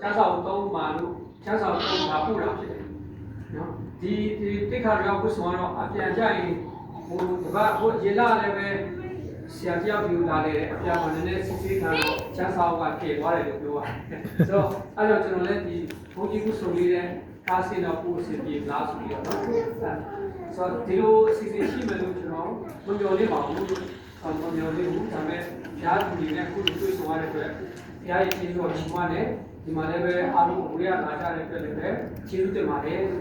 ကျန်းဆောင်သုံးမှာလို့ကျန်းဆောင်သုံးမှာပို့တာဖြစ်တယ်နော်ဒီဒီတိခါရောက်ကိုဆိုတော့အပြန်ကြရင်ဟိုတပတ်ဟိုရေလာလည်းပဲဆရာတယောက်ပြူလာလေအပြန်မှာလည်းနည်းနည်းစစ်စစ်ခံတော့ကျန်းဆောင်ကပြေသွားတယ်လို့ပြောပါတယ်ဆိုတော့အဲ့တော့ကျွန်တော်လည်းဒီဘုန်းကြီးကုဆိုလေးတဲ့ကားစင်တော့ပို့စင်ပြေလားဆိုပြီးတော့နော်ဆိုတော့ဒီလိုအစီအစဉ်ရှိမယ်လို့ကျွန်တော်ဘုံကျော်လေးပါဘူးဆောင်းဘုံကျော်လေးဘူးဒါပေမဲ့ဓာတ်သူတွေနဲ့အခုလိုတွေ့ဆုံရတဲ့အတွက်ဘုရားရဲ့ကျေးဇူးတော်ရှင်မနဲ့ ဒီမှာလည်းပဲအားလုံးကိုရလာကြတဲ့အတွက်လည်းပဲကျေးဇူးတင်ပါတယ်ဆို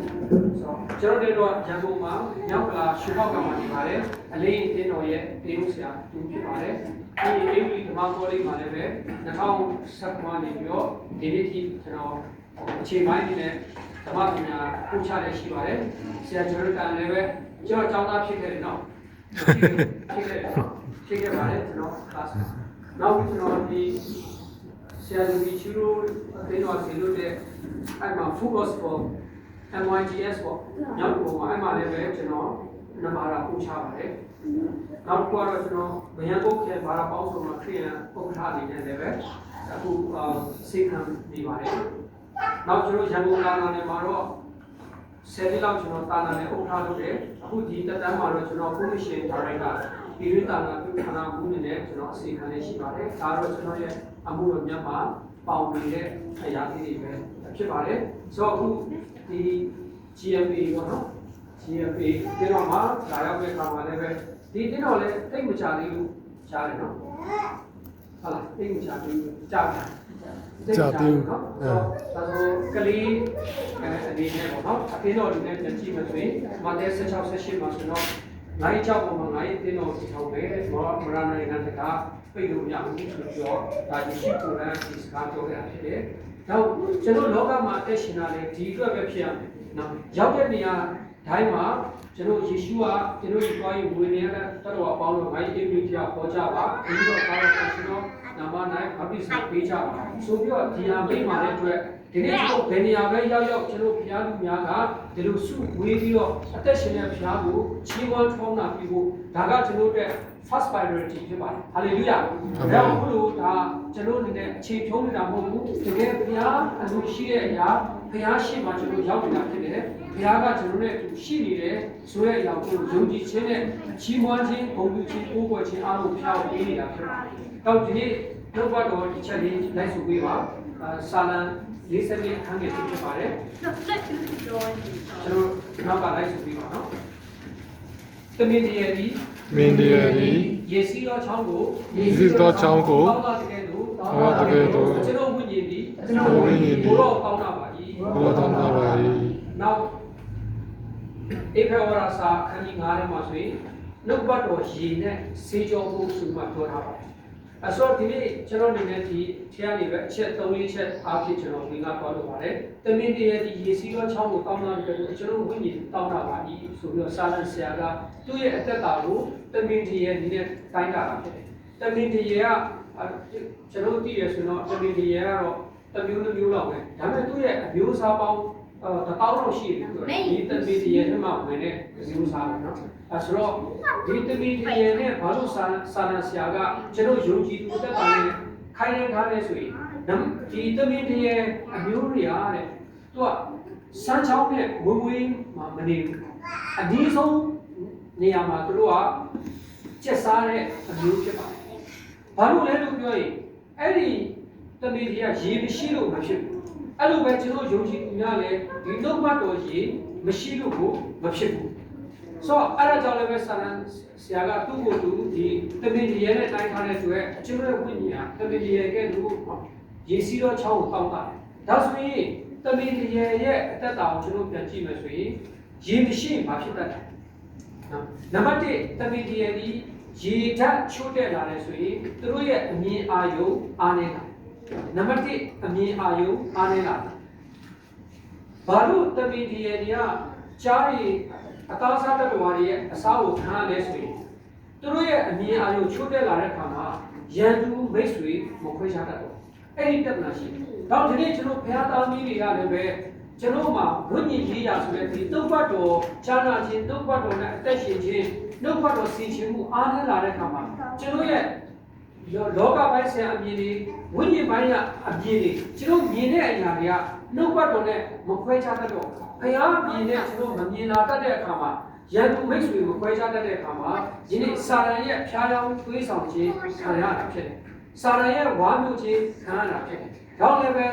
တော့ကျွန်တော်တို့တော့ရန်ကုန်မှာမြောက်ကလာရှုပေါက်ကမှာနေပါတယ်အလေးအင်းတော်ရဲ့တေးဥဆရာသူဖြစ်ပါတယ်ဒီအေးဝီဓမ္မကောလေးမှာလည်းပဲ2019နေပြီးတော့ဒီနေ့ထိကျွန်တော်အခြေပိုင်းနေနဲ့ဓမ္မပညာပို့ချလည်းရှိပါတယ်ဆရာကျော်ရကန်လည်းပဲကျွန်တော်ကျောင်းသားဖြစ်ခဲ့တယ်နော်ဖြစ်ခဲ့တယ်နော်ဖြစ်ခဲ့ပါတယ်ကျွန်တော် class နောက်ကျွန်တော်ဒီ ဆရာလူကြီးချူလို့အသိတော်စီလို့တဲ့အဲ့မှာ focus for MYGS ပေါ့ညောက်ပုံမှာအဲ့မှာလည်းပဲကျွန်တော်နံပါတ်ပို့ချပါတယ်နောက်တစ်ခုကတော့ကျွန်တော်ဗယံကုတ်ခဲဘာသာပေါင်းစုံမှာခရီးရန်ပုတ်ထားနေတယ်လည်းပဲအခုစေခံနေပါတယ်နောက်ကျွန်တော်ရန်ကုန်လာလာနေမှာတော့ဆယ်နှစ်လောက်ကျွန်တော်တာနာနဲ့အုပ်ထားလို့တယ်အခုဒီတက်တန်းမှာတော့ကျွန်တော် commission director ပြည်ရင်းတာနာပြုခနာမှုနဲ့ကျွန်တော်အစီအခံလေးရှိပါတယ်ဒါတော့ကျွန်တော်ရဲ့ အမှုတော်မြတ်မှာပေါင်နေတဲ့အရာလေးတွေပဲဖြစ်ပါတယ်ဆိုတော့အခုဒီ GMA ပေါ့နော် GMA တင်တော့မှာလာရောက်တဲ့အခါမှာလည်းပဲဒီတင်တော့လည်းတိတ်မချသေးဘူးရှားတယ်နော်ဟုတ်လားတိတ်မချသေးဘူးကြားတယ်နော်ဒါဆိုကလေးအဲအနေနဲ့ပေါ့နော်အတင်းတော်ဒီနဲ့ပြန်ကြည့်မှဆိုရင်မတဲ16 18မှာဆိုတော့နိုင်ချောက်ပေါ်မှာနိုင်တင်းတော်ဒီထောင်ပဲမောမရနိုင်ငံတကာ ပြိလို့ရဘူးဆိုတော့ဒါဒီရှိကိုယ်ကဒီစကားပြောရဖြစ်တယ်။နောက်ကျွန်တော်လောကမှာအသက်ရှင်တာလေဒီအတွက်ပဲဖြစ်ရမယ်။နော်ရောက်တဲ့နေရာတိုင်းမှာကျွန်တော်ယေရှုကကျွန်တော်ဒီသွားရင်ဝင်နေတဲ့တတော်အပေါင်းတို့ငါ့ရဲ့အမျိုးတရားပေါ်ကြပါ။ဒီတော့ကားတော့ကျွန်တော်နာမနိုင်ဘာဖြစ်စပေးကြပါဆိုပြီးတော့ဒီဟာမိတ်မာတဲ့အတွက်ဒီနေ့ကျွန်တော်ဘယ်နေရာပဲရောက်ရောက်ကျွန်တော်ဘုရားလူများကဒီလိုစုဝေးပြီးတော့အသက်ရှင်တဲ့ဘုရားကိုချီးမွမ်းထောင်းတာပြီးဖို့ဒါကကျွန်တော်တို့ first priority ဖြစ်ပါတယ်ဟာလေလုယာဒါကြောင့်ဘုလို့ဒါကျွန်တော်အနေနဲ့အခြေဖြုံးနေတာမဟုတ်ဘူးတကယ်ဘုရားအလိုရှိတဲ့အရာဘုရားရှိမှကျွန်တော်ရောက်နေတာဖြစ်တယ်ဘုရားကကျွန်တော်နဲ့အတူရှိနေတယ်ဆိုတဲ့အရာကိုယုံကြည်ခြင်းနဲ့ချီးမွမ်းခြင်းဂုဏ်ပြုခြင်းကိုးကွယ်ခြင်းအားလုံးဘုရားကိုပေးနေတာဖြစ်ပါတယ်တော့ဒီနေ့နှုတ်ဘတော်ဒီချက်လေးလိုက်ဆိုပေးပါအာဆာလံ40နှစ်အခန်းငယ်ဖြစ်ပါတယ်ကျွန်တော်နောက်ကလိုက်ဆိုပေးပါနော်တမင်တရည်ဒီ မင်းတရားသည်ယေစီတော်ချောင်းကိုယေစီတော်ချောင်းကိုတောင်းတာတကယ်လို့တောင်းတာတကယ်သို့ကျွန်တော်ဝိညာဉ်သည်ကျွန်တော်ဝိညာဉ်သည်ဘုရားတောင်းတာပါ၏ဘုရားတောင်းတာပါ၏နောက်ဧဖေဝရစာခန်းကြီး9ထဲမှာဆိုရင်နှုတ်ဘတ်တော်ရေနဲ့စေကြောဖို့ဆိုမှပြောထားပါတယ် အစောဒီနေ့ကျွန်တော်အနေနဲ့ဒီထရနေပဲအချက်၃လေးချက်အားဖြင့်ကျွန်တော်ဝင်ကတော့လုပ်ပါတယ်တမင်တရဒီရေစီရောချောင်းကိုတောင်းတာတကယ်လို့ကျွန်တော်ဝိညာဉ်တောင်းတာပါ၏ဆိုပြီးတော့စာလန်ဆရာကသူ့ရဲ့အသက်တာကိုတမင်တရဒီနဲ့တိုင်းတာတာဖြစ်တယ်တမင်တရကကျွန်တော်သိရဆိုတော့တမင်တရကတော့တစ်မျိုးတစ်မျိုးလောက်ပဲဒါပေမဲ့သူ့ရဲ့အမျိုးအစားပေါင်း အော်တပေါင်းလို့ရှိတယ်ဆိုတော့ဒီသမီးတရေထဲမှာဝင်တဲ့ဇီဝစားတယ်နော်အဲဆိုတော့ဒီသမီးတရေနဲ့ဘာလို့စာစာနာဆရာကကျွန်တော်ယုံကြည်သူတက်တာနဲ့ခိုင်းနေထားလဲဆိုရင်ဒီသမီးတရေအမျိုးတွေရတဲ့သူကစမ်းချောင်းနဲ့ဝင်းဝင်းမှမနေဘူးအနည်းဆုံးနေရာမှာသူတို့ကကျက်စားတဲ့အမျိုးဖြစ်ပါတယ်ဘာလို့လဲလို့ပြောရင်အဲ့ဒီသမီးတရေရေမရှိလို့မဖြစ်ဘူး အဲ့လိုပဲကျွန်တော်ယုံကြည်သူများလည်းဒီနှုတ်မှတ်တော်ရေမရှိလို့ကိုမဖြစ်ဘူးဆိုတော့အဲ့ဒါကြောင့်လည်းပဲဆာလန်ဆရာကသူ့ကိုသူဒီတမင်တရနဲ့တိုင်းထားတဲ့အတွက်အကျွန်တော်ရဲ့ဝိညာဉ်ကတမင်တရကဲသူ့ကိုရေစီးတော့ချောင်းကိုတောင်းတာဒါဆိုရင်တမင်တရရဲ့အသက်တာကိုကျွန်တော်ပြန်ကြည့်မယ်ဆိုရင်ရေမရှိရင်ဘာဖြစ်တတ်လဲနော်နံပါတ်1တမင်တရဒီရေဓာတ်ချိုးတက်လာတယ်ဆိုရင်သူတို့ရဲ့အမြင်အာရုံအားနေတာ နံပါတ်1အမြင်အာရုံအားနေတာဘာလို့တမင်တရတွေကကြားရည်အသားစားတဲ့ဘဝတွေရဲ့အစားကိုခံရလဲဆိုရင်သူတို့ရဲ့အမြင်အာရုံချိုးတက်လာတဲ့အခါမှာရန်သူမိတ်ဆွေမခွဲခြားတတ်တော့အဲ့ဒီပြဿနာရှိတယ်။တော့ဒီနေ့ကျွန်တော်ဘုရားသားကြီးတွေကလည်းပဲကျွန်တော်မှာဝိညာဉ်ရေးရာဆိုတဲ့ဒီတုတ်ပတ်တော်ခြားနာခြင်းတုတ်ပတ်တော်နဲ့အသက်ရှင်ခြင်းနှုတ်ပတ်တော်စီခြင်းမှုအားနည်းလာတဲ့အခါမှာကျွန်တော်ရဲ့ လောကပိုင်းဆိုင်အမြင်တွေဝိညာဉ်ပိုင်းကအမြင်တွေကျွန်တော်မြင်တဲ့အရာတွေကနှုတ်ပတ်တော်နဲ့မခွဲခြားတတ်တော့ဘုရားမြင်တဲ့ကျွန်တော်မမြင်လာတတ်တဲ့အခါမှာရန်သူမိတ်ဆွေကိုခွဲခြားတတ်တဲ့အခါမှာယနေ့စာရန်ရဲ့ဖျားယောင်းသွေးဆောင်ခြင်းခံရတာဖြစ်တယ်။စာရန်ရဲ့ဝါမျိုးခြင်းခံရတာဖြစ်တယ်။ဒါလည်းပဲ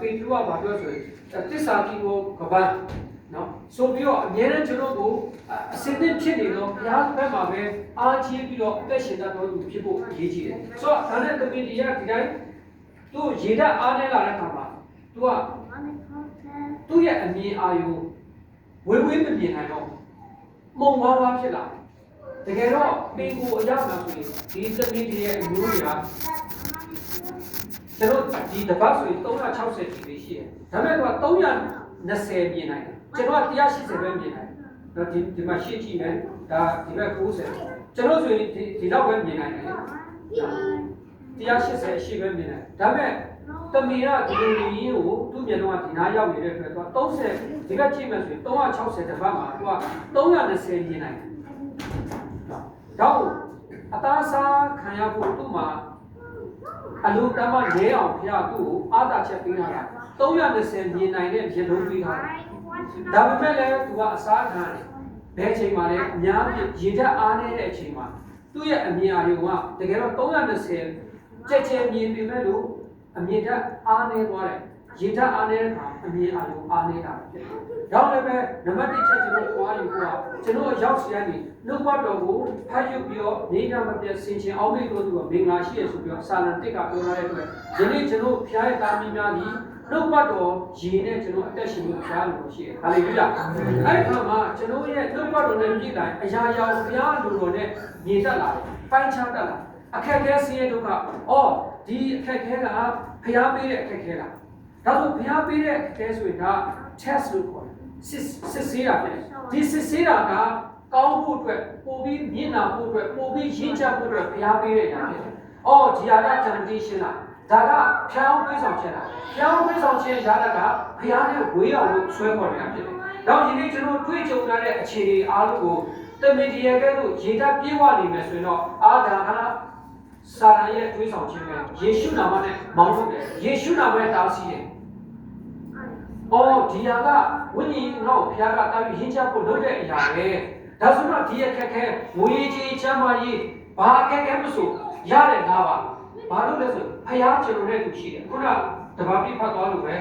ပေတရုကဘာပြောဆိုရင်တစ္ဆာကြီးကိုကပန်းနော် ဆိုပြီးတော့အမြဲတမ်းကျွန်တော်ကိုအစစ်အသစ်ဖြစ်နေတော့ဘုရားဘက်မှာပဲအားကြီးပြီးတော့အသက်ရှင်တတ်တော်သူဖြစ်ဖို့အရေးကြီးတယ်။ဆိုတော့ဒါနဲ့တမန်တော်ကဒီတိုင်းသူ့ရေဓာတ်အားနဲ့လာတဲ့အခါမှာသူကသူ့ရဲ့အမြင်အာရုံဝေဝေးမမြင်နိုင်တော့မုံဝါးဝါဖြစ်လာတယ်။တကယ်တော့ပင်ကိုအရောက်လာဆိုရင်ဒီတမန်တော်ရဲ့အမျိုးတွေကကျွန်တော်ဒီတပတ်ဆိုရင်360ကြီးပဲရှိတယ်။ဒါပေမဲ့သူက320မြင်နိုင်တယ်။ ကျွန်တော်က180ပဲမြင်နိုင်တယ်။တော့ဒီဒီမှာရှေ့ကြည့်မယ်။ဒါဒီဘက်90ကျွန်တော်ဆိုရင်ဒီဒီလောက်ပဲမြင်နိုင်တယ်။180ရှိပဲမြင်နိုင်တယ်။ဒါပေမဲ့တမီရဒီလိုရင်းကိုသူ့မျက်နှာကဒီနားရောက်နေတဲ့အတွက်သူက30ဒီဘက်ကြည့်မယ်ဆိုရင်360တစ်ပတ်မှာသူက320မြင်နိုင်တယ်။တော့အသားစားခံရဖို့သူ့မှာအလုံးတမရဲအောင်ဖျားသူ့ကိုအာသာချက်ပေးထားတာ320မြင်နိုင်တဲ့ရေလုံးပေးထားတာ ဒါပေမဲ့လည်းသူကအစားခံတယ်ဘယ်အချိန်မှလဲအများကြီးရေဓာတ်အားနေတဲ့အချိန်မှာသူ့ရဲ့အမြင်အာရုံကတကယ်တော့320ကြက်ကြဲမြင်ပေမဲ့လို့အမြင်ဓာတ်အားနေသွားတယ်ရေဓာတ်အားနေတဲ့အခါအမြင်အာရုံအားနေတာဖြစ်တယ်။ဒါလည်းပဲနံပါတ်1ချက်ကျွန်တော်ပွားယူဖို့ကကျွန်တော်ရောက်စီတိုင်းနှုတ်ဘတ်တော်ကိုဖတ်ယူပြီးတော့နေတာမပြတ်ဆင်ခြင်အောင်မိလို့သူကမင်္ဂလာရှိရဆိုပြီးတော့စာလံတစ်ကပြောထားတဲ့အတွက်ယနေ့ကျွန်တော်ဖျားရဲ့တာမီများကြီး နှုတ်ဘတ်တော်ရည်နဲ့ကျွန်တော်အသက်ရှင်လို့ဖျားလို့ရှိတယ်။ဟာလေလုယာ။အဲ့ဒီအခါမှာကျွန်တော်ရဲ့နှုတ်ဘတ်တော်နဲ့ပြည့်တိုင်းအရာရာဖျားလူတော်နဲ့ညီတက်လာတယ်။ပိုင်းခြားတက်လာ။အခက်အခဲဆင်းရဲဒုက္ခအော်ဒီအခက်အခဲကဖျားပေးတဲ့အခက်အခဲလား။ဒါဆိုဖျားပေးတဲ့အခက်အခဲဆိုရင်ဒါ test လို့ခေါ်တယ်။စစ်စစ်ဆေးတာပဲ။ဒီစစ်ဆေးတာကကောင်းဖို့အတွက်ပို့ပြီးမြင့်လာဖို့အတွက်ပို့ပြီးရင့်ကျက်ဖို့အတွက်ဖျားပေးတဲ့အရာဖြစ်တယ်။အော်ဒီဟာက temptation လား။ ဒါကဖျားပေးဆောင်ခြင်းလား။ဖျားပေးဆောင်ခြင်းရတာကဖျားနဲ့ဝေးအောင်လို့ဆွဲခေါ်နေတာဖြစ်တယ်။နောက်ဒီနေ့ကျွန်တော်တွေ့ကြုံရတဲ့အခြေအနေအားလုံးကိုတမန်တော်ကဲ့သို့ရေဓာတ်ပြေဝနေမယ်ဆိုရင်တော့အာဒါကစာရန်ရဲ့တွေးဆောင်ခြင်းပဲယေရှုနာမနဲ့မောင်းလို့တယ်ယေရှုနာမနဲ့တားဆီးတယ်။အော်ဒီဟာကဝိညာဉ်ငေါ့ဘုရားကတာပြီးရင်းချဖို့လုပ်တဲ့အရာပဲ။ဒါဆိုတော့ဒီအခက်ခဲငွေကြီးချမ်းသာရေးဘာအခက်ခဲမဆိုရတယ်ငါပါ။ ဘာလို့လဲဆိုဖျားကျွန်တော်နဲ့သူရှိတယ်။ခုနတဘာပြဖတ်သွားလို့ပဲ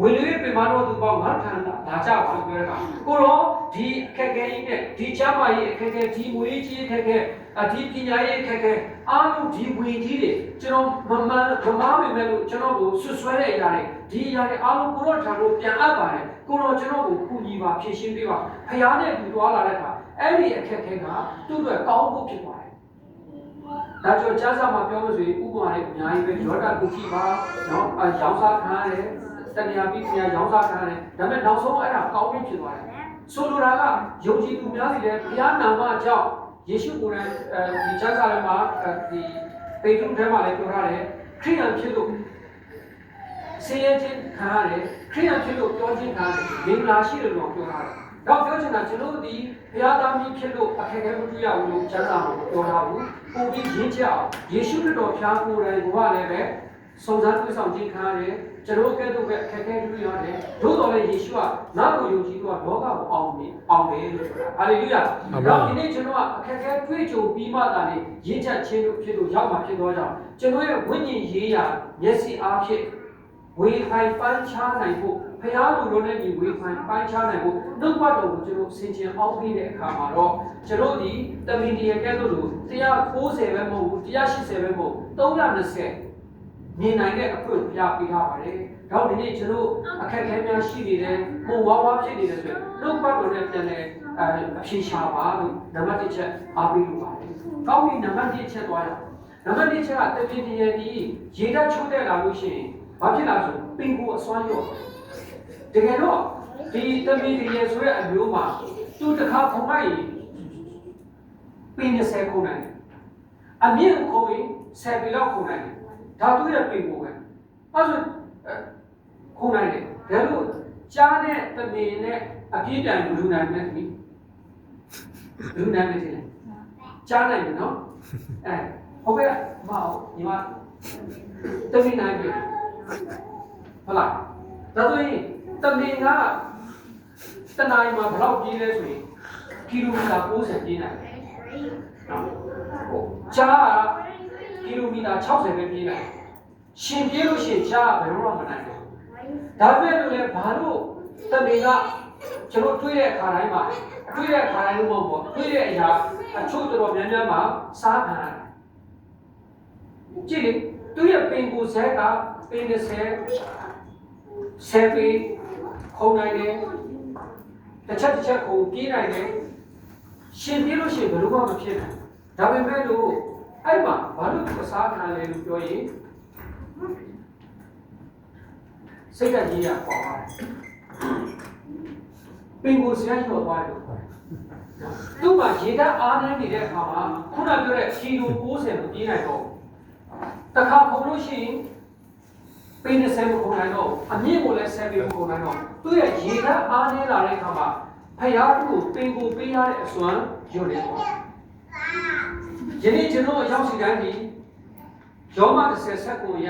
ဝေလူရဲ့ပြမတော်သူပေါ့ငါခံတာဒါကြောင့်ဘာလို့ပြောရတာကိုတော့ဒီအခက်ခဲကြီးနဲ့ဒီချမ်းသာရေးအခက်ခဲဒီငွေကြီးအခက်ခဲအဒီပညာရေးအခက်ခဲအားလုံးဒီဝင်ကြီးတွေကျွန်တော်မမှန်မမားပေမဲ့လို့ကျွန်တော်ကိုဆွဆွဲတဲ့အရာတွေဒီအရာတွေအားလုံးကိုတော့ထာလို့ပြန်အပ်ပါတယ်ကိုတော့ကျွန်တော်ကိုကူညီပါဖြည့်ရှင်းပေးပါဖရားနဲ့တူသွားလာတဲ့အခါအဲ့ဒီအခက်ခဲကသူ့အတွက်ကောင်းဖို့ဖြစ်ပါတယ် ဒါကြောင့်ကျမ်းစာမှာပြောလို့ဆိုရင်ဥပမာတွေအများကြီးပဲယောဒကုခိပါနော်အရောင်းစားခံရတယ်တဏှာပြီးတရားရောင်းစားခံရတယ်ဒါပေမဲ့နောက်ဆုံးအဲ့ဒါကောင်းပြီးဖြစ်သွားတယ်ဆိုလိုတာကယုံကြည်သူများစီလည်းဘုရားနာမကြောင့်ယေရှုကိုယ်တိုင်အဲဒီကျမ်းစာထဲမှာဒီပေတရုထဲမှာလည်းပြောထားတယ်ခရိယန်ဖြစ်လို့ဆင်းရဲခြင်းခံရတယ်ခရိယန်ဖြစ်လို့ပြောခြင်းခံရတယ်မင်္ဂလာရှိတယ်လို့ပြောထားတယ် တော့ပြောချင်တာကျွန်တော်တို့ဒီဘုရားသားမီးဖြစ်လို့အခက်အခဲမတွေ့ရဘူးလို့ကျမ်းစာမှာပြောထားဘူးပုံပြီးရင်းချအောင်ယေရှုခရစ်တော်ဖျားကိုယ်တိုင်ကလည်းပဲစုံစမ်းတွေ့ဆောင်ခြင်းခံရတယ်ကျွန်တော်ကဲ့သို့ပဲအခက်အခဲတွေ့ရတယ်သို့တော်လည်းယေရှုကငါ့ကိုယုံကြည်တော့လောကကိုအောင်ပြီအောင်ပြီလို့ဆိုတာဟာလေလုယာတော့ဒီနေ့ကျွန်တော်ကအခက်အခဲတွေ့ကြုံပြီးမှသာလေရင်းချက်ခြင်းလို့ဖြစ်လို့ရောက်မှာဖြစ်တော့ကြောင့်ကျွန်တော်ရဲ့ဝိညာဉ်ရေးရာမျက်စိအားဖြင့်ဝေခိုင်ပန်းချနိုင်ဖို့ ဖះလူတော်နဲ့ဒီဝေခိုင်ပန်းချနိုင်ဖို့နှုတ်ဘတ်တော်ကိုကျွန်တော်ဆင်ခြင်အောင်ပြီးတဲ့အခါမှာတော့ကျွန်တော်ဒီတမင်တရကဲ့သို့လို့190ပဲမဟုတ်ဘူး180ပဲမဟုတ်320မြင်နိုင်တဲ့အခွင့်ပြပေးထားပါတယ်။တော့ဒီနေ့ကျွန်တော်အခက်အခဲများရှိနေတယ်၊ပုံဝါးဝါးဖြစ်နေတယ်ဆိုရင်နှုတ်ဘတ်တော်နဲ့ပြန်လဲအအဖြေရှာပါလို့နံပါတ်1ချက်အားပေးလို့ပါတယ်။ကောင်းပြီနံပါတ်1ချက်သွားရအောင်။နံပါတ်1ချက်ကတမင်တရဒီရေဓာတ်ချိုးတဲ့လာလို့ရှိရင်ဘာဖြစ်လာဆိုပင်ကိုအစွမ်းရော့ တကယ်တော့ဒီတမင်တရဆိုတဲ့အမျိုးမှာသူတစ်ခါခုံလိုက်ရင်ပင်20ခုနိုင်တယ်။အမြင့်ခုံရင်10ပြီလောက်ခုံနိုင်တယ်။ဒါသူရဲ့ပင်ကိုပဲ။အဲဆိုခုံနိုင်တယ်။ဒါလို့ကြားတဲ့တမင်နဲ့အပြည့်တိုင်လူနိုင်တယ်ဒီလူနိုင်တယ်ဒီကြားနိုင်တယ်နော်အဲဟုတ်ကဲ့မအောင်ညီမတမင်နိုင်ပြီဟုတ်လားဒါဆိုရင် တမင်ကတနင်္လာမှာဘယ်လောက်ကြီးလဲဆိုရင်ကီလိုမီတာ60ကြီးနိုင်တယ်နော်ဟုတ်ချားကီလိုမီတာ60ပဲပြေးနိုင်ရှင်ပြေးလို့ရှိရင်ချားကဘယ်တော့မှမနိုင်ဘူးဒါပေမဲ့လို့လေဘာလို့တမင်ကကျွန်တော်တွေးတဲ့အခါတိုင်းမှာတွေးတဲ့အခါတိုင်းလို့မဟုတ်ဘူးတွေးတဲ့အရာအချို့တော်တော်များများမှာစားခံရတယ်ကြည့်လေသူရဲ့ပင်ကိုဆဲကပင်နဲ့ဆဲဆဲပင် ခုံနိုင်တယ်တစ်ချက်တစ်ချက်ခုံပြေးနိုင်တယ်ရှင်ပြေးလို့ရှိရင်ဘယ်လိုမှမဖြစ်နိုင်ဒါပေမဲ့လို့အဲ့မှာဘာလို့သူအစားခံလဲလို့ပြောရင်စိတ်ကကြီးရပေါ်ပါတယ်ပင်ကိုဆဲကျော်သွားတယ်လို့ခေါ်တယ်နော်သူ့မှာရေဓာတ်အားနည်းနေတဲ့အခါမှာခုနပြောတဲ့ကီလို60ကိုပြေးနိုင်တော့တခါပုံလို့ရှိရင် ပေးနေဆဲမပုံနိုင်တော့အမြင့်ကိုလည်းဆဲပြီးမပုံနိုင်တော့သူ့ရဲ့ရေဓာတ်အားနည်းလာတဲ့အခါမှာဖယားကိုပင်ကိုပေးရတဲ့အစွမ်းညွတ်နေပေါ့ယနေ့ကျွန်တော်အရောက်စီတိုင်းဒီယောမ30ဆက်ကိုရ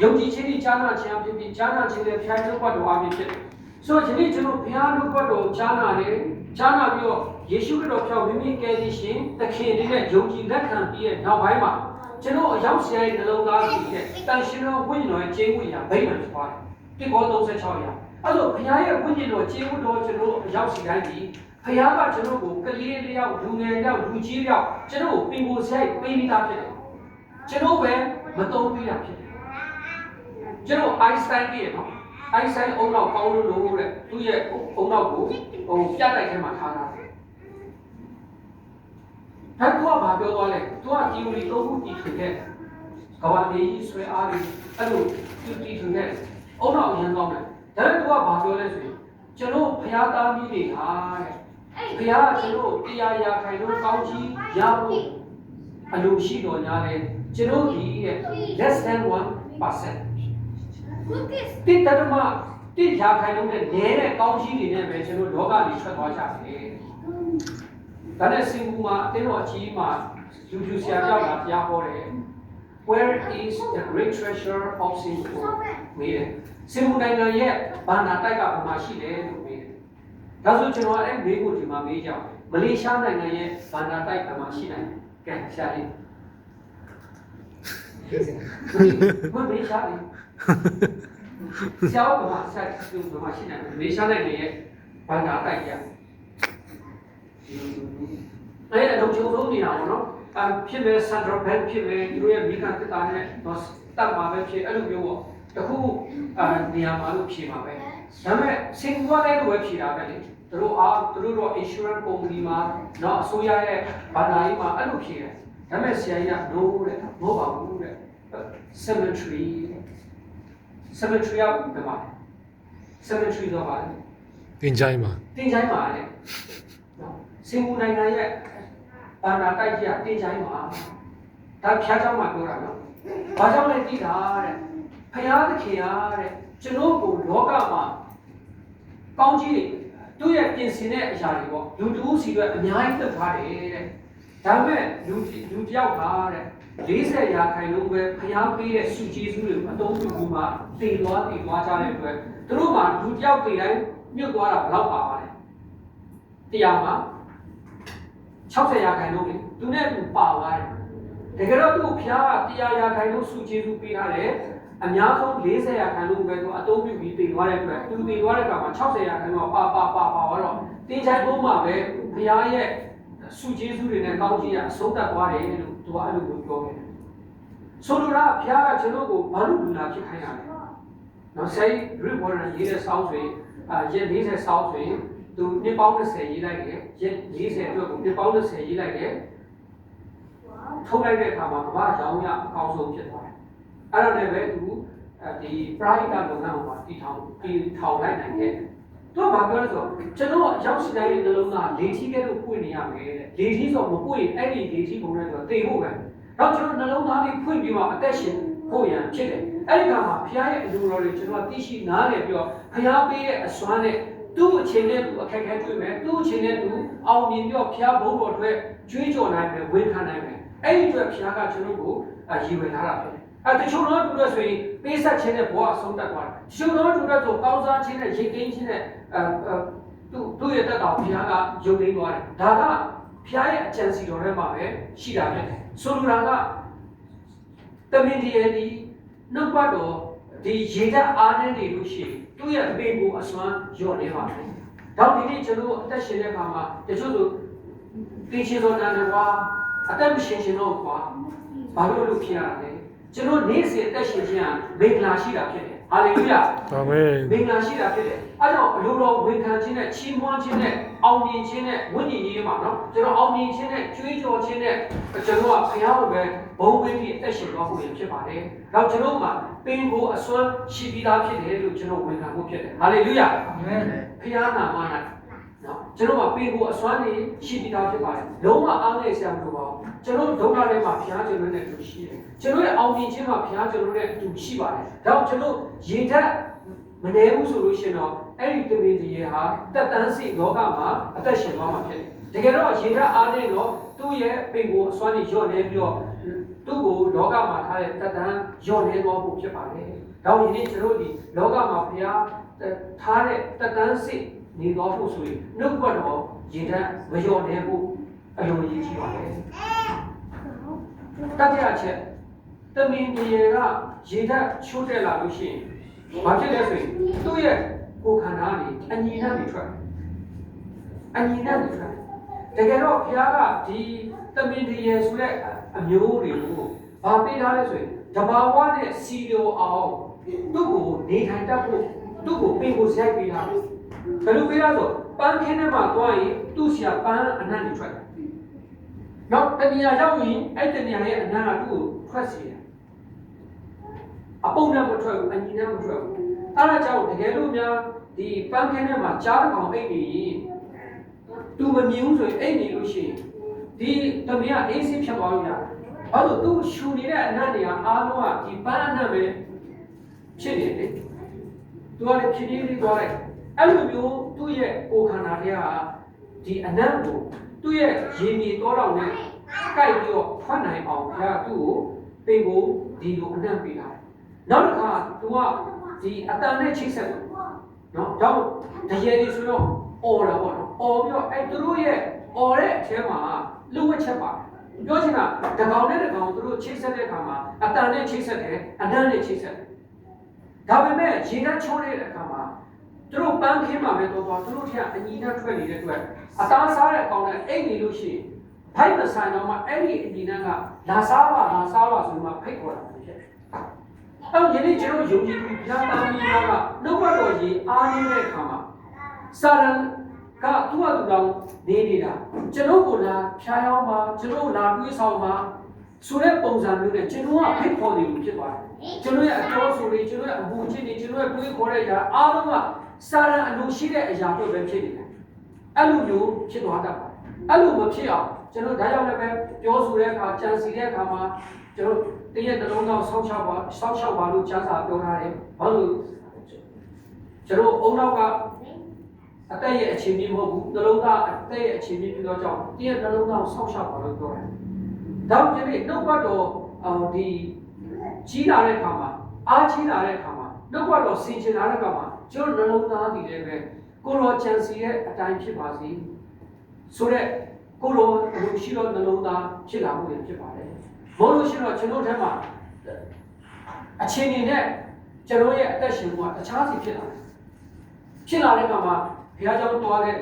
ယုံကြည်ခြင်းဤဈာနာခြင်းအဖြစ်ပြီးဈာနာခြင်းနဲ့ဖျားထုတ်ပတ်တော်အဖြစ်ဖြစ်တယ်ဆိုတော့ယနေ့ကျွန်တော်ဘုရားတို့ဘတ်တော်ဈာနာတယ်ဈာနာပြီးတော့ယေရှုခရစ်တော်ဖြောင့်မိမိကယ်တင်ရှင်သခင်လေးနဲ့ယုံကြည်လက်ခံပြီးရဲ့နောက်ပိုင်းမှာ ကျွန်တော်အရောက်စီတိုင်းနှလုံးသားကြီးနဲ့တန်ရှင်တော်ဝိညာဉ်တော်ရဲ့ကျေးဝိညာဉ်ဗိမာန်ဖြစ်သွားတယ်တိကော36ရာအဲ့တော့ဘုရားရဲ့ဝိညာဉ်တော်ကျေးဝတ်တော်ကျွန်တော်အရောက်စီတိုင်းဒီဘုရားကကျွန်တော်ကိုကလေးလေးယောက်လူငယ်ယောက်လူကြီးယောက်ကျွန်တော်ကိုပင်ကိုဆိုင်ပေးပြီးသားဖြစ်တယ်ကျွန်တော်ပဲမတုံးပြီးတာဖြစ်တယ်ကျွန်တော်အိုင်းစတိုင်းကြီးရနော်အိုင်းစတိုင်းအုံနောက်ကောင်းလို့လို့တဲ့သူ့ရဲ့အုံနောက်ကိုဟိုပြတ်တိုက်ထဲမှာထားတာ ဒါကဘာပြောသွားလဲသူကဒီလိုတော့ဘူးတီထွင်ခဲ့ကဘာလေးကြီးဆွဲအားလေးအဲ့လိုသူတီထွင်ခဲ့အုံနောက်အရင်ကောင်းတယ်ဒါပေမဲ့သူကဘာပြောလဲဆိုရင်ကျွန်တော်ဖျားသားကြီးတွေဟာတဲ့ဖျားကကျွန်တော်တရားရာခိုင်လို့ကောင်းကြီးရဖို့အလိုရှိတော်ညာလဲကျွန်တော်ဒီရဲ့ less than 1%တိတ္တမတိရာခိုင်လုံးနဲ့နေတဲ့ကောင်းကြီးတွေနဲ့ပဲကျွန်တော်လောကကြီးထွက်သွားကြတယ်။ ဒါနဲ့စင်ကူမှာအတင်းတော်အကြီးမှာယူယူဆရာကြောက်တာကြားဟောတယ်။ Where is the great treasure of Singapore? မေးတယ်။စင်ကူနိုင်ငံရဲ့ဘာနာတိုက်ကဘာမှရှိလဲလို့မေးတယ်။ဒါဆိုကျွန်တော်အဲ့မေးဖို့ဒီမှာမေးကြအောင်။မလေးရှားနိုင်ငံရဲ့ဘာနာတိုက်ဘာမှရှိနိုင်တယ်။ကဲရှာလေး။မမေးရှာလေး။ဆရာကဆက်သူကမရှိနိုင်ဘူးမေရှာနိုင်တဲ့ဘာသာတိုက်ကြ အဲ့ဒါတော့ချုံဆုံးနေတာပေါ့နော်အဖြစ်မဲ့ Central Bank ဖြစ်မဲ့သူတို့ရဲ့မိကန်တက်တာနဲ့တော့တက်မှာပဲဖြစ်အဲ့လိုမျိုးပေါ့တခုအာနေရာမှာလို့ဖြေမှာပဲဒါပေမဲ့စင်ကာလည်းလိုပဲဖြေတာပဲလေသူတို့အားသူတို့တော့ insurance company မှာတော့အစိုးရရဲ့ဘာသာရေးမှာအဲ့လိုဖြေတယ်ဒါပေမဲ့ဆရာကြီးက no တဲ့မဟုတ်ပါဘူးတဲ့ cemetery cemetery ကဘယ်မှာလဲ cemetery တော့ပါလဲတင်ချိုင်းမှာတင်ချိုင်းပါလေနော် စင်ကာပူနိုင်ငံရဲ့ဘာသာတိုက်ကြီးကတင်ချိုင်းပါဒါဖျားเจ้าမှာပြောတာနော်ဘာကြောင့်လဲကြည့်တာတဲ့ဖျားသခင်ကတဲ့ကျွန်တော်ကိုလောကမှာကောင်းကြီးတွေသူ့ရဲ့ပြင်ဆင်တဲ့အရာတွေပေါ့လူတူးစီတွေအများကြီးတက်ထားတယ်တဲ့ဒါပေမဲ့လူလူတယောက်ပါတဲ့40ရာခိုင်နှုန်းပဲဖျားပေးတဲ့စုကျေးဇူးတွေကိုအသုံးပြုပြီးမှတည်သွားတည်သွားကြတဲ့အတွက်သူတို့မှာလူတယောက်တည်တိုင်းမြုပ်သွားတာဘယ်လောက်ပါပါလဲတရားမှာ 60ရာခိုင်နှုန်းလေသူနဲ့သူပါသွားတယ်တကယ်တော့သူ့ဖျားကတရားရာခိုင်နှုန်းစုကျေးဇူးပေးထားတယ်အများဆုံး40ရာခိုင်နှုန်းပဲသူအသုံးပြုပြီးတည်သွားတဲ့အတွက်သူတည်သွားတဲ့အခါမှာ60ရာခိုင်နှုန်းပါပါပါပါတော့တင်ချိုင်ပုံမှာပဲဖျားရဲ့စုကျေးဇူးတွေနဲ့ကောင်းကြီးကအဆုံးသတ်သွားတယ်လို့သူကအဲ့လိုပြောခဲ့တယ်ဆိုလိုတာဖျားကကျွန်တော်ကိုဘာလို့လူနာဖြစ်ခိုင်းရလဲနော်ဆိုင် report ရေးတဲ့စောင်းဆိုရင်အာရက်40စောင်းဆိုရင် သူနှစ်ပေါင်း20ရေးလိုက်တယ်ရက်40အတွက်ကိုနှစ်ပေါင်း20ရေးလိုက်တယ်ထုတ်လိုက်တဲ့အခါမှာကမ္ဘာရောင်းရအကောင်းဆုံးဖြစ်သွားတယ်အဲ့ဒါလည်းပဲသူအဲဒီ pride ကလုပ်ငန်းမှာတည်ထောင်တည်ထောင်လိုက်နိုင်ခဲ့တယ်သူကဘာပြောလဲဆိုတော့ကျွန်တော်အရောက်စီတိုင်းရဲ့နှလုံးသားလေထီးကဲလို့ပွင့်နေရမယ်တဲ့လေထီးဆိုမပွင့်ရင်အဲ့ဒီလေထီးပုံနဲ့ဆိုတော့တေဖို့ပဲတော့ကျွန်တော်နှလုံးသားလေးဖွင့်ပြီးမှအသက်ရှင်ဖို့ရန်ဖြစ်တယ်အဲ့ဒီကမှာဖခင်ရဲ့အလိုတော်တွေကျွန်တော်သိရှိနားလည်ပြီးတော့ဖခင်ပေးတဲ့အစွမ်းနဲ့ သူ့အချိန်နဲ့သူအခက်အခဲတွေ့မယ်သူ့အချိန်နဲ့သူအောင်မြင်ပြီးတော့ဖခင်ဘုန်းတော်အတွက်ကြွေးကြော်နိုင်မယ်ဝန်ခံနိုင်မယ်အဲ့ဒီအတွက်ဘုရားကကျွန်တော်ကိုအရည်ဝင်လာတာဖြစ်တယ်အဲတချို့တော့တူလို့ဆိုရင်ပေးဆက်ခြင်းနဲ့ဘဝအဆုံးတတ်သွားတယ်တချို့တော့တူလို့ဆိုကောင်းစားခြင်းနဲ့ရိတ်သိမ်းခြင်းနဲ့အဲသူသူ့ရဲ့တက်တော်ဘုရားကယုံသိမ်းသွားတယ်ဒါကဘုရားရဲ့အကြံစီတော်ထဲမှာပဲရှိတာဖြစ်တယ်ဆိုလိုတာကတမင်တည်းဒီနှုတ်ပတ်တော်ဒီရေဓာတ်အားနဲ့နေလို့ရှိရင် သူ့ရဲ့အပင်ကိုအစွမ်းညော့နေပါမယ်။ဒါဒီနေ့ကျွန်တော်အသက်ရှင်တဲ့အခါမှာတချို့ဆိုတင်ရှင်တော်နာနေကွာအသက်မရှင်ရှင်တော့ကွာဘာလို့လို့ဖြစ်ရလဲကျွန်တော်နေ့စဉ်အသက်ရှင်ခြင်းဟာမင်္ဂလာရှိတာဖြစ်တယ် ဟာလေလုယာအာမင်မင်္ဂလာရှိတာဖြစ်တယ်အဲကြောင့်အလိုတော်ဝန်ခံခြင်းနဲ့ချီးမွမ်းခြင်းနဲ့အောင်မြင်ခြင်းနဲ့ဝိညာဉ်ရေးမှာနော်ကျွန်တော်အောင်မြင်ခြင်းနဲ့ကြွေးကြော်ခြင်းနဲ့ကျွန်တော်ကဘုရားကိုပဲဘုံဝင်းပြီးအသက်ရှင်သွားဖို့ရဖြစ်ပါတယ်။နောက်ကျွန်တော်မှာပင်ကိုအစွမ်းရှိပြီးသားဖြစ်တယ်လို့ကျွန်တော်ဝန်ခံဖို့ဖြစ်တယ်။ဟာလေလုယာ။အာမင်ဖခင်နာမ၌နော်ကျွန်တော်ကပင်ကိုအစွမ်းနေရှိပြီးသားဖြစ်ပါတယ်လုံးဝအားငယ်ဆရာမလိုပါဘူး ကျွန်တော်ဒုက္ခထဲမှာဖခင်ကျွန်တော်နဲ့အတူရှိတယ်ကျွန်တော်ရဲ့အောင်မြင်ခြင်းမှာဖခင်ကျွန်တော်နဲ့အတူရှိပါတယ်ဒါကြောင့်ကျွန်တော်ရေထက်မနေဘူးဆိုလို့ရှိရင်တော့အဲ့ဒီတမင်ကြီးရဲ့ဟာတက်တန်းစီလောကမှာအသက်ရှင်သွားမှာဖြစ်တယ်တကယ်တော့ရေထက်အားနေတော့သူ့ရဲ့ပင်ကိုအစွမ်းနေညော့နေပြီးတော့သူ့ကိုလောကမှာထားတဲ့တက်တန်းညော့နေသွားဖို့ဖြစ်ပါတယ်ဒါကြောင့်ဒီနေ့ကျွန်တော်ဒီလောကမှာဖခင်ထားတဲ့တက်တန်းစီနေသွားဖို့ဆိုရင်နှုတ်ကပတ်တော်ရေထက်မလျော့နေဖို့အလုံးကြီးကြီးပါတယ် တတိယချက်တမင်တရေကရေဓာတ်ချိုးတက်လာလို့ရှိရင်ဘာဖြစ်လဲဆိုရင်သူ့ရဲ့ကိုယ်ခန္ဓာကနေအညီနဲ့နေထွက်အညီနဲ့နေထွက်တကယ်တော့ဘုရားကဒီတမင်တရေဆိုတဲ့အမျိုးတွေကိုဘာပေးထားလဲဆိုရင်တဘာဝနဲ့စီလျော်အောင်သူ့ကိုနေထိုင်တတ်ဖို့သူ့ကိုပင်ကိုရိုက်ပေးထားတယ်ဘယ်လိုပေးထားဆိုပန်းခင်းထဲမှာသွားရင်သူ့ဆရာပန်းအနံ့တွေထွက်တယ် နောက်တဏှာရောက်ရင်အဲ့တဏှာရဲ့အနာကသူ့ကိုထွက်စီတယ်အပုံနဲ့မထွက်ဘူးအညီနဲ့မထွက်ဘူးအဲ့ဒါကြောင့်တကယ်လို့များဒီပန်းခင်းထဲမှာကြားတစ်ကောင်အိတ်နေရင်သူမမြင်ဘူးဆိုရင်အိတ်နေလို့ရှိရင်ဒီတမန်ကအေးစိဖြတ်သွားလို့ရတယ်ဘာလို့သူရှူနေတဲ့အနတ်တွေကအားလုံးကဒီပန်းအနတ်ပဲဖြစ်နေတယ်သူကလည်းဖြည်းဖြည်းလေးသွားလိုက်အဲ့လိုမျိုးသူ့ရဲ့ကိုယ်ခန္ဓာတွေကဒီအနတ်ကို သူ့ရဲ့ရေမြေတောတောင်နဲ့ကိုက်ပြီးတော့ဖွက်နိုင်အောင်ဘုရားသူ့ကိုသင်ကိုဒီလိုအနှံ့ပေးတာနောက်တစ်ခါသူကဒီအတန်နဲ့ချိတ်ဆက်တယ်နော်တော့တရေတွေဆိုတော့အော်တာပေါ့နော်အော်ပြီးတော့အဲသူတို့ရဲ့အော်တဲ့အထဲမှာလူဝက်ချက်ပါတယ်ပြောချင်တာတကောင်နဲ့တကောင်သူတို့ချိတ်ဆက်တဲ့အခါမှာအတန်နဲ့ချိတ်ဆက်တယ်အနှံ့နဲ့ချိတ်ဆက်တယ်ဒါပေမဲ့ရေနှံချောနေတဲ့အခါမှာ သူတို့ပန်းခင်းမှာပဲတော့သွားသူတို့ထက်အညီနဲ့ထွက်နေတဲ့အတွက်အသားစားတဲ့အကောင်နဲ့အိတ်နေလို့ရှိရင်ဖိုက်မဆိုင်တော့မှအဲ့ဒီအညီနဲ့ကလာစားပါလာစားပါဆိုမှဖိတ်ခေါ်တာဖြစ်တယ်။အဲ့ဒီနေ့ကျွန်တော်ယုံကြည်သူဘုရားသားမီးကနှုတ်ဘတော်ကြီးအားနေတဲ့အခါမှာစာရန်ကသူ့အတူတောင်နေနေတာကျွန်တော်ကိုလာဖြားရောက်မှာကျွန်တော်လာတွေးဆောင်မှာဆိုတဲ့ပုံစံမျိုးနဲ့ကျွန်တော်ကဖိတ်ခေါ်နေလို့ဖြစ်သွားတယ်ကျွန်တော်ရဲ့အတော်ဆိုတွေကျွန်တော်ရဲ့အမှုချင်းတွေကျွန်တော်ရဲ့တွေးခေါ်တဲ့အရာအားလုံးက စာရန်အလိုရှိတဲ့အရာတွေပဲဖြစ်နေတယ်အဲ့လိုမျိုးဖြစ်သွားတတ်ပါတယ်အဲ့လိုမဖြစ်အောင်ကျွန်တော်ဒါကြောင့်လည်းပဲပြောဆိုတဲ့အခါကြံစီတဲ့အခါမှာကျွန်တော်တရက်တစ်လုံးတော့ဆောက်ချပါဆောက်ချပါလို့ကျမ်းစာပြောထားတယ်ဘာလို့ကျွန်တော်အုံနောက်ကအသက်ရဲ့အခြေအနေမဟုတ်ဘူးနှလုံးသားအသက်ရဲ့အခြေအနေဖြစ်တော့ကြောင့်တရက်နှလုံးသားကိုဆောက်ချပါလို့ပြောတယ်ဒါကြောင့်ဒီနေ့နှုတ်ဘတ်တော်အော်ဒီကြီးလာတဲ့အခါမှာအားကြီးလာတဲ့အခါမှာ နှုတ်ကတော်ဆင်ခြင်လာတဲ့ကောင်မှာကျွန်တော်နှလုံးသားဒီလည်းပဲကိုရောချန်စီရဲ့အတိုင်းဖြစ်ပါစေဆိုတော့ကိုရောလူရှိတော့နှလုံးသားဖြစ်လာမှုတွေဖြစ်ပါတယ်မဟုတ်လို့ရှိတော့ကျွန်တော်ထဲမှာအချိန်နေနဲ့ကျွန်တော်ရဲ့အသက်ရှင်မှုကတခြားစီဖြစ်လာတယ်ဖြစ်လာတဲ့ကောင်မှာဘုရားကျောင်းတွားတဲ့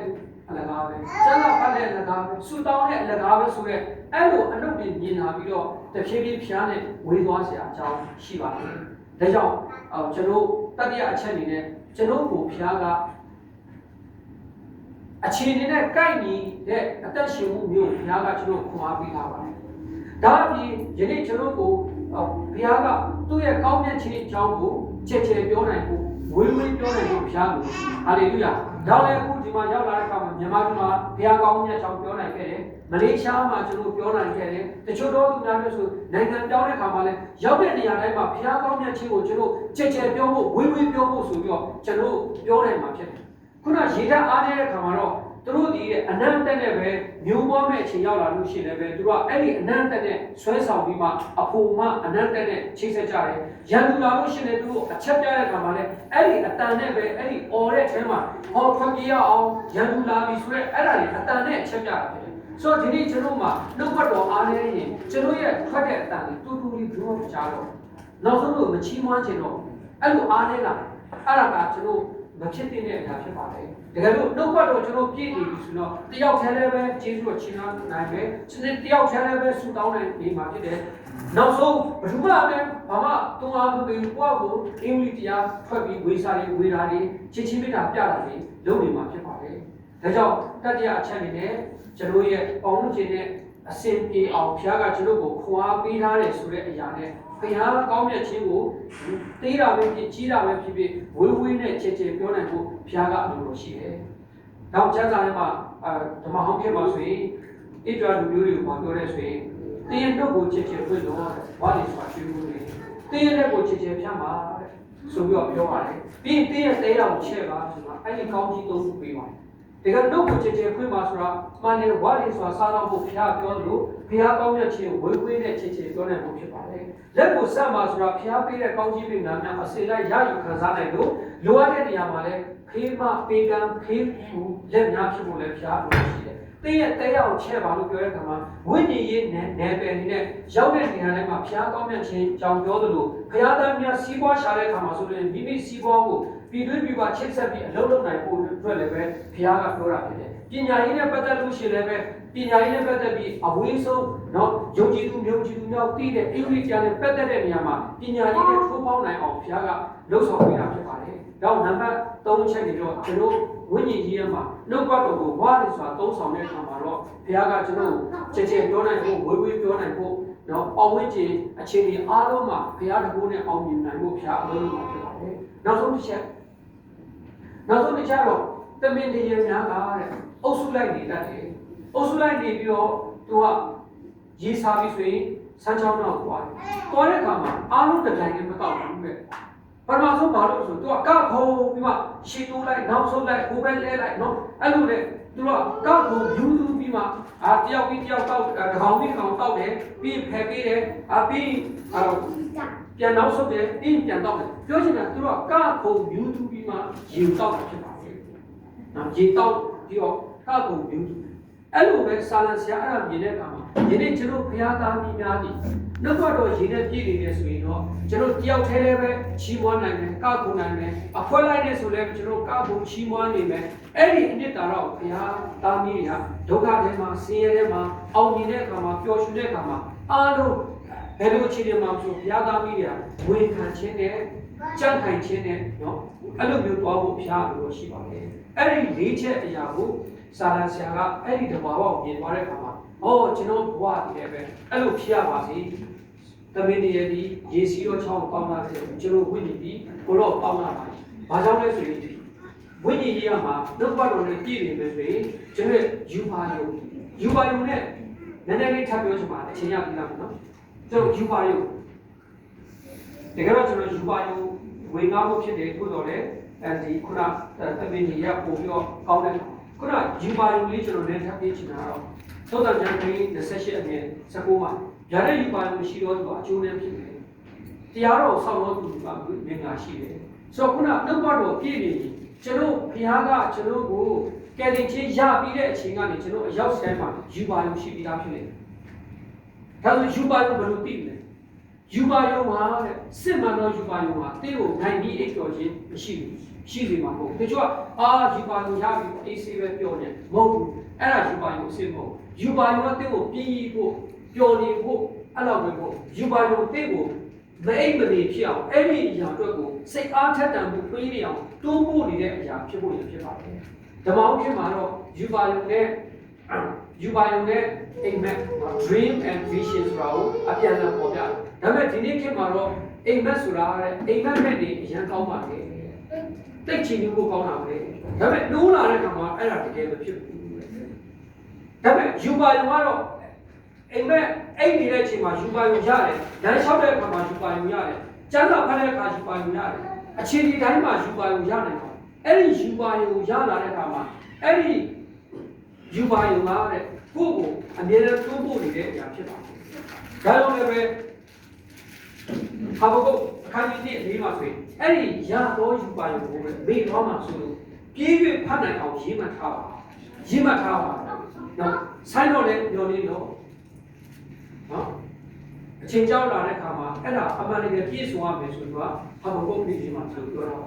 အလကားပဲကျမ်းစာဖတ်တဲ့အလကားပဲဆူတောင်းတဲ့အလကားပဲဆိုတော့အဲ့လိုအလုပ်တွေမြင်လာပြီးတော့တဖြည်းဖြည်းဖျားနဲ့ဝေးသွားစရာအကြောင်းရှိပါတယ် ဒါကြောင့်အော်ကျွန်တော်တတိယအချက်အနေနဲ့ကျွန်တော်ကိုဖျားကအခြေအနေနဲ့ကိုက်ညီတဲ့အသက်ရှင်မှုမျိုးဘုရားကကျွန်တော်ခွန်အားပေးထားပါတယ်။ဒါအပြင်ယနေ့ကျွန်တော်ကိုဘုရားကသူ့ရဲ့ကောင်းမြတ်ခြင်းအကြောင်းကိုချက်ချက်ပြောနိုင်ဖို့ဝေးဝေးပြောနိုင်ဖို့ဘုရားကိုဟာလေလုယာ။ နောက်လည်းအခုဒီမှာရောက်လာတဲ့အခါမှာမြန်မာပြည်မှာဘုရားကောင်းမြတ်ကြောင်းပြောနိုင်ခဲ့တယ်။မလေးရှားမှာကျွန်တော်ပြောနိုင်ခဲ့တယ်။တချို့တော့သူများလည်းဆိုနိုင်ငံပြောင်းတဲ့အခါမှာလည်းရောက်တဲ့နေရာတိုင်းမှာဘုရားကောင်းမြတ်ခြင်းကိုကျွန်တော်ချက်ချက်ပြောဖို့ဝေးဝေးပြောဖို့ဆိုပြီးတော့ကျွန်တော်ပြောနိုင်မှာဖြစ်တယ်။ခုနရေဓာတ်အားနေတဲ့ခါမှာတော့တ သူတို့ဒီတဲ့အနန္တနဲ့ပဲမျိုးပွားမဲ့အချိန်ရောက်လာလို့ရှိရင်လည်းပဲသူတို့ကအဲ့ဒီအနန္တနဲ့ဆွဲဆောင်ပြီးမှအဖို့မှအနန္တနဲ့ချိတ်ဆက်ကြတယ်ရန်သူလာလို့ရှိရင်လည်းသူတို့အချက်ပြတဲ့အခါမှာလည်းအဲ့ဒီအတန်နဲ့ပဲအဲ့ဒီအော်တဲ့ထဲမှာဟောထွက်ပြေးရအောင်ရန်သူလာပြီဆိုရဲအဲ့ဒါတွေအတန်နဲ့အချက်ပြတာဖြစ်တယ်ဆိုတော့ဒီနေ့ကျွန်တော်မှနှုတ်ဘတ်တော်အားနေရင်ကျွန်တော်ရဲ့ထွက်တဲ့အတန်တွေတူတူလေးဘလို့မကြားတော့နောက်ဆုံးလို့မချီးမွမ်းချင်တော့အဲ့လိုအားနေလာအဲ့ဒါကကျွန်တော် မဖြစ်တဲ့အရာဖြစ်ပါတယ်တကယ်လို့နှုတ်ဘတ်တော်ကျွန်တော်ပြည့်နေပြီဆိုတော့တယောက်တည်းလည်းပဲကျေးဇူးတော်ချီးမွမ်းနိုင်မယ်တယောက်တည်းလည်းပဲဆုတောင်းနိုင်နေမှာဖြစ်တယ်နောက်ဆုံးဘယ်သူမှလည်းဘာမှတွန်းအားမပေးဘူးကိုယ့်ကိုအင်္ဂလိပ်တရားထွက်ပြီးဝေစာတွေဝေတာတွေချစ်ချင်းမေတ္တာပြတာတွေလုပ်နေမှာဖြစ်ပါတယ်ဒါကြောင့်တတိယအချက်အနေနဲ့ကျွန်တော်ရဲ့ပေါင်းခြင်းနဲ့အစဉ်ပြေအောင်ဘုရားကကျွန်တော်ကိုခွာပေးထားတယ်ဆိုတဲ့အရာနဲ့ ဘုရားကောင်းမြတ်ခြင်းကိုသေးတာပဲဖြစ်ကြီးတာပဲဖြစ်ဖြစ်ဝေးဝေးနဲ့ချေချေပြောနိုင်ဖို့ဘုရားကအလိုလိုရှိတယ်။နောက်ကျမ်းစာထဲမှာအဲဓမ္မဟောင်းဖြစ်ပါဆိုရင်ဣဒရာလူမျိုးတွေကိုပြောတဲ့ဆိုရင်တင်းရဲ့နှုတ်ကိုချေချေဖွင့်တော့ဝါလီဆိုတာရှိလို့လေတင်းရဲ့လက်ကိုချေချေဖြတ်ပါတဲ့ဆိုပြီးတော့ပြောပါတယ်။ပြီးရင်တင်းရဲ့တဲတော်ချဲ့ပါဆိုတော့အဲ့ဒီကောင်းကြီးသုံးခုပေးပါတယ်။ ဒီကနှုတ်ကိုချေချေဖွင့်ပါဆိုတာမှန်တယ်ဝါလီဆိုတာစားတော့ဖို့ဘုရားပြောလို့ဘုရားကောင်းမြတ်ခြင်းဝေးဝေးနဲ့ချေချေပြောနိုင်ဖို့ဖြစ်ပါတယ်။လက်ကိုဆက်ပါဆိုတာဘုရားပေးတဲ့ကောင်းကြီးပင်နာများအစေလိုက်ရယူခံစားနိုင်လို့လိုအပ်တဲ့နေရာမှာလည်းဖေးမပေးကံဖေးသူလက်များဖြစ်ဖို့လည်းဘုရားလိုရှိတယ်။တင်းရဲ့တဲရောက်ချဲ့ပါလို့ပြောတဲ့အခါမှာဝိညာဉ်ရေးနဲ့နယ်ပယ်နေတဲ့ရောက်တဲ့နေရာတိုင်းမှာဘုရားကောင်းမြတ်ခြင်းကြောင့်ပြောသလိုဘုရားသားများစီးပွားရှာတဲ့အခါမှာဆိုရင်မိမိစီးပွားကို ပြည်တွင်းပြည်ပချိတ်ဆက်ပြီးအလုပ်လုပ်နိုင်ဖို့အတွက်လည်းပဲဘုရားကပြောတာဖြစ်တယ်။ပညာရေးနဲ့ပတ်သက်လို့ရှိရင်လည်းပဲပညာရေးနဲ့ပတ်သက်ပြီးအဝေးဆုံးเนาะယုံကြည်သူယုံကြည်သူများတည်တဲ့အင်္ဂလိပ်ကျမ်းနဲ့ပတ်သက်တဲ့နေရာမှာပညာရေးနဲ့ထိုးပေါင်းနိုင်အောင်ဘုရားကလှုပ်ဆောင်ပေးတာဖြစ်ပါတယ်။ဒါနံပါတ်3ချက်နေတော့ကျွန်တော်ဝိညာဉ်ကြီးရမှာနှုတ်ကပတ်တော်ကိုဝါရဆိုတာသုံးဆောင်တဲ့အခါမှာတော့ဘုရားကကျွန်တော်ချက်ချက်ပြောနိုင်ဖို့ဝေဝေးပြောနိုင်ဖို့เนาะအောင်ဝိကျင်အခြေအနေအားလုံးမှာဘုရားတကူနဲ့အောင်မြင်နိုင်ဖို့ဘုရားအလုံးလုံးမှာဖြစ်ပါတယ်။နောက်ဆုံးတစ်ချက် နောက်ဆုံးတစ်ချက်တော့တမင်တရေများကတဲ့အုပ်စုလိုက်နေတတ်တယ်။အုပ်စုလိုက်နေပြီးတော့သူကရေးစားပြီးဆိုရင်စမ်းချောင်းတော့ကွာ။သွားတဲ့အခါမှာအားလုံးတစ်တိုင်းနဲ့မတော့ဘူးပဲ။ပထမဆုံးဘာလို့ဆိုသူကကခုံပြီးမှရှီတိုးလိုက်နောက်ဆုံးလိုက်ဟိုဘက်လဲလိုက်နော်အဲ့လိုနဲ့သူကကခုံယူသူပြီးမှအာတယောက်ပြီးတယောက်တောက်တကောင်ပြီးကောင်တောက်တယ်ပြီးဖယ်ပေးတယ်အာပြီးအာ ပြန်နောက်ဆုတ်တယ်ပြီးပြန်တောက်တယ်ပြောချင်တာသူကကခုံယူသူပြီးမှရေတောက်တာဖြစ်ပါလေနော်ရေတောက်ပြီးတော့ကခုံယူသူအဲ့လိုပဲစာလန်ဆရာအဲ့ဒါမြင်တဲ့အခါမှာဒီနေ့ကျွန်တော်ဘုရားသားကြီးများသည်နှုတ်ကတော့ရေနဲ့ပြည့်နေတယ်ဆိုရင်တော့ကျွန်တော်တယောက်တည်းလည်းပဲချီးမွမ်းနိုင်မယ်ကခုနိုင်မယ်အဖွဲလိုက်နေဆိုလည်းကျွန်တော်ကခုချီးမွမ်းနိုင်မယ်အဲ့ဒီအနှစ်သာတော့ဘုရားသားကြီးတွေကဒုက္ခထဲမှာဆင်းရဲထဲမှာအောင်မြင်တဲ့အခါမှာပျော်ရွှင်တဲ့အခါမှာအားလုံး ဘယ်လိုအခြေအနေမှာဆိုဘုရားသားကြီးတွေကဝေခံခြင်းနဲ့ကြံ့ခိုင်ခြင်းနဲ့နော်အဲ့လိုမျိုးသွားဖို့ဘုရားလိုရှိပါတယ်အဲ့ဒီလေးချက်အရာကိုစာလန်ဆရာကအဲ့ဒီတဘာဝကိုမြင်သွားတဲ့အခါမှာအော်ကျွန်တော်ဘဝတည်းလည်းပဲအဲ့လိုဖြစ်ရပါစေသမင်းတည်းဒီရေစီတော့ချောင်းပေါင်းလာတယ်ကျွန်တော်ဝိညာဉ်ပြီးဘလို့ပေါင်းလာပါဘာကြောင့်လဲဆိုရင်ဝိညာဉ်ကြီးကမှာနှုတ်ပတ်တော်နဲ့ပြည့်နေမယ်ဆိုရင်ကျွန်တော်ယူပါယုံယူပါယုံနဲ့နည်းနည်းလေးထပ်ပြောချင်ပါတယ်အချိန်ရပြီလားနော် ကျွန်တော်ယူပါယုံတကယ်တော့ကျွန်တော်ယူပါယုံဝေငါမှုဖြစ်တယ်ထို့တော်လည်းအဲဒီခုနသမင်းကြီးရပို့ပြီးတော့ကောင်းတယ်ခုနယူပါယုံလေးကျွန်တော်လည်းထပ်ပြချင်တာတော့သောတာကျမ်းခန်း28အငယ်19မှာရတဲ့ယူပါယုံရှိတော့သူအကျိုးနဲ့ဖြစ်တယ်တရားတော်ဆောက်လို့သူကမြင်တာရှိတယ်ဆိုတော့ခုနနှုတ်ပတ်တော်ပြည့်နေပြီကျွန်တော်ဘုရားကကျွန်တော်ကိုကယ်တင်ခြင်းရပြီးတဲ့အချိန်ကနေကျွန်တော်အရောက်ဆိုင်မှာယူပါယုံရှိပြီးသားဖြစ်နေတယ် ဒါဆိုယူပါယုံဘယ်လိုသိမလဲယူပါယုံဟာတဲ့စစ်မှန်သောယူပါယုံဟာတင်းကိုနိုင်ပြီးအိတ်တော်ခြင်းမရှိဘူးရှိနေမှာမဟုတ်ဘူးတချို့ကအာယူပါယုံရပြီးအေးဆေးပဲပြောနေမဟုတ်ဘူးအဲ့ဒါယူပါယုံအစ်မဟုတ်ယူပါယုံကတင်းကိုပြင်းဖို့ပျော်နေဖို့အဲ့လောက်ပဲပေါ့ယူပါယုံတင်းကိုမအိမ်မနေဖြစ်အောင်အဲ့ဒီအရာအတွက်ကိုစိတ်အားထက်တန်မှုပေးနေအောင်တိုးပို့နေတဲ့အရာဖြစ်ဖို့ရဖြစ်ပါတယ်ဓမ္မအောင်ဖြစ်မှာတော့ယူပါယုံနဲ့ ယူပါယုံနဲ့အိမ်မက် dream and vision ဆိုတာကိုအပြန်အလှန်ပေါ်ပြတယ်။ဒါပေမဲ့ဒီနေ့ခေတ်မှာတော့အိမ်မက်ဆိုတာတဲ့အိမ်မက်မဲ့နေအရင်ကောင်းပါလေ။တိတ်ချင်ဖို့ကောင်းတာပဲ။ဒါပေမဲ့နိုးလာတဲ့ခါမှာအဲ့ဒါတကယ်မဖြစ်ဘူး။ဒါပေမဲ့ယူပါယုံကတော့အိမ်မက်အိမ်နေတဲ့အချိန်မှာယူပါယုံရတယ်။လမ်းလျှောက်တဲ့အခါမှာယူပါယုံရတယ်။ကျမ်းစာဖတ်တဲ့အခါယူပါယုံရတယ်။အခြေဒီတိုင်းမှာယူပါယုံရနိုင်တယ်။အဲ့ဒီယူပါယုံရလာတဲ့အခါမှာအဲ့ဒီ ယူပါယုံကတဲ့ကိုယ့်ကိုအမြဲတမ်းတွန်းပို့နေတဲ့အရာဖြစ်ပါတယ်။ဒါကြောင့်လည်းပဲဟာဘကုတ်အခန်းကြီး1အလေးမှာဆိုရင်အဲ့ဒီရတော်ယူပါယုံကိုပဲမေ့သွားမှာဆိုလို့ပြေး၍ဖတ်နိုင်အောင်ရေးမှတ်ထားပါရေးမှတ်ထားပါနော်ဆိုင်းတော့လည်းပြောနေတော့နော်အချိန်ကြောက်လာတဲ့ခါမှာအဲ့ဒါအမှန်တကယ်ပြည့်စုံရမယ်ဆိုတော့ဟာဘကုတ်ပြည်ကြီးမှာဆိုပြောတော့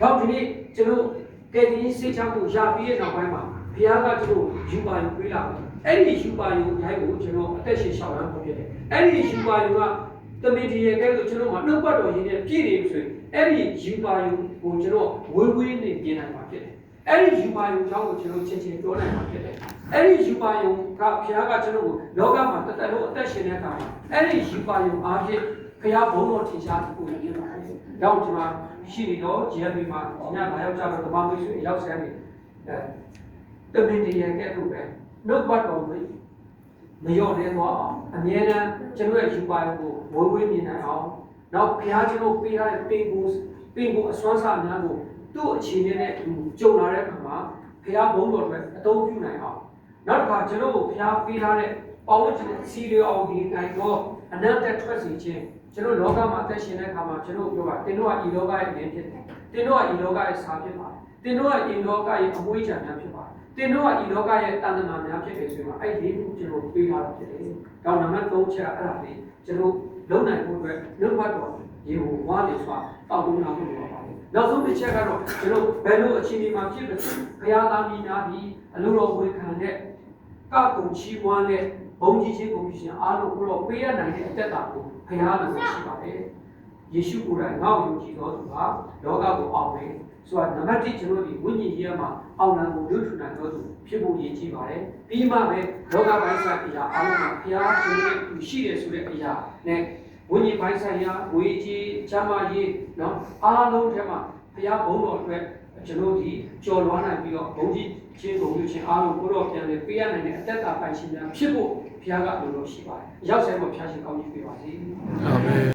တော့ဒီနေ့ကျွန်တော်ကဲဒီစိတ်ချမှုရပြီးတဲ့နောက်ပိုင်းမှာ ဘုရားကကျွန်တော်ယူပါယုံပေးလာတယ်အဲ့ဒီယူပါယုံတိုင်းကိုကျွန်တော်အသက်ရှင်ရှောင်ရမ်းဖို့ဖြစ်တယ်အဲ့ဒီယူပါယုံကတမင်တည်းရဲ့ကဲလို့ကျွန်တော်ကနှုတ်ပတ်တော်ရင်းနဲ့ပြည့်နေပြီဆိုရင်အဲ့ဒီယူပါယုံကိုကျွန်တော်ဝေဝေးနေပြင်နိုင်မှာဖြစ်တယ်အဲ့ဒီယူပါယုံကြောင့်ကိုကျွန်တော်ချင်းချင်းပြောနိုင်မှာဖြစ်တယ်အဲ့ဒီယူပါယုံကဘုရားကကျွန်တော်ကိုလောကမှာတသက်လုံးအသက်ရှင်တဲ့အခါမှာအဲ့ဒီယူပါယုံအားဖြင့်ဘုရားဘုန်းတော်ထင်ရှားဖို့ရည်ရပါတယ်။ကြောင့်ဒီမှာရှိနေတော့ GMB မှာည9ယောက်ကြတော့တမန်မိတ်ဆွေရောက်ဆန်းနေအဲ တမင်တည်းရဲ့ကဲလို့ပဲနှုတ်ပတ်တော်ကိုမလျော့နေတော့အောင်အမြဲတမ်းကျွန်တော်ရဲ့ယူပါယုံကိုဝေဝေးမြင်နိုင်အောင်နောက်ဘုရားကျွန်တော်ပေးထားတဲ့ပင်ကိုပင်ကိုအစွမ်းစားများကိုသူ့အခြေအနေနဲ့သူကြုံလာတဲ့အခါမှာဘုရားဘုန်းတော်တွေအသုံးပြုနိုင်အောင်နောက်တစ်ခါကျွန်တော်ကိုဘုရားပေးထားတဲ့ပေါင်းချင်စီရီအောင်ဒီနိုင်တော့အနန္တထွက်စီခြင်းကျွန်တော်လောကမှာအသက်ရှင်တဲ့အခါမှာကျွန်တော်ပြောတာတင်တော့ဤလောကရဲ့အင်းဖြစ်တယ်တင်တော့ဤလောကရဲ့စာဖြစ်ပါတယ်တင်တော့ဤလောကရဲ့အမွေးချံများဖြစ်ပါ တယ်တင်တော့ဤလောကရဲ့တန်တမာများဖြစ်တယ်ဆိုတော့အဲ့ဒီလေးခုကျွန်တော်ပေးထားတာဖြစ်တယ်။ကောင်းနံပါတ်3ချက်အဲ့ဒါလေးကျွန်တော်လုံနိုင်ဖို့အတွက်နှုတ်ဘတ်တော်ရေကိုဝါလေစွာတောက်လို့နာဖို့လိုပါတယ်။နောက်ဆုံးတစ်ချက်ကတော့ကျွန်တော်ဘယ်လိုအခြေအနေမှာဖြစ်တယ်ဆိုဘုရားသားမိသားဒီအလိုတော်ဝန်ခံတဲ့ကကုံချီးမွမ်းတဲ့ဘုံကြီးချင်းကိုရှင်အားလုံးကိုတော့ပေးရနိုင်တဲ့အသက်တာကိုဘုရားလိုရှိပါတယ်။ယေရှုကိုယ်တိုင်ငေါ့ယုံကြည်တော်သူဟာလောကကိုအောင်မယ် ဆိုတော့နံပါတ်1ကျွန်တော်ဒီဝိညာဉ်ရေးမှာအောင်လံကိုလွတ်ထူနိုင်တော်သူဖြစ်ဖို့ရည်ကြီးပါတယ်ပြီးမှပဲလောကပိုင်းဆိုင်အရာအားလုံးမှာဘုရားကျွန်တော်သူရှိတယ်ဆိုတဲ့အရာနဲ့ဝိညာဉ်ပိုင်းဆိုင်ရာဝေကြီးချမ်းသာရေးเนาะအားလုံးထဲမှာဘုရားဘုန်းတော်အတွက်ကျွန်တော်ဒီကြော်လွားနိုင်ပြီးတော့ဘုန်းကြီးချင်းဘုံကြီးချင်းအားလုံးကိုတော့ပြန်လေပေးရနိုင်တဲ့အသက်တာပိုင်ရှင်များဖြစ်ဖို့ဘုရားကလိုလို့ရှိပါတယ်ရောက်ဆိုင်ဖို့ဘုရားရှင်ကောင်းကြီးပေးပါစေ အာမင်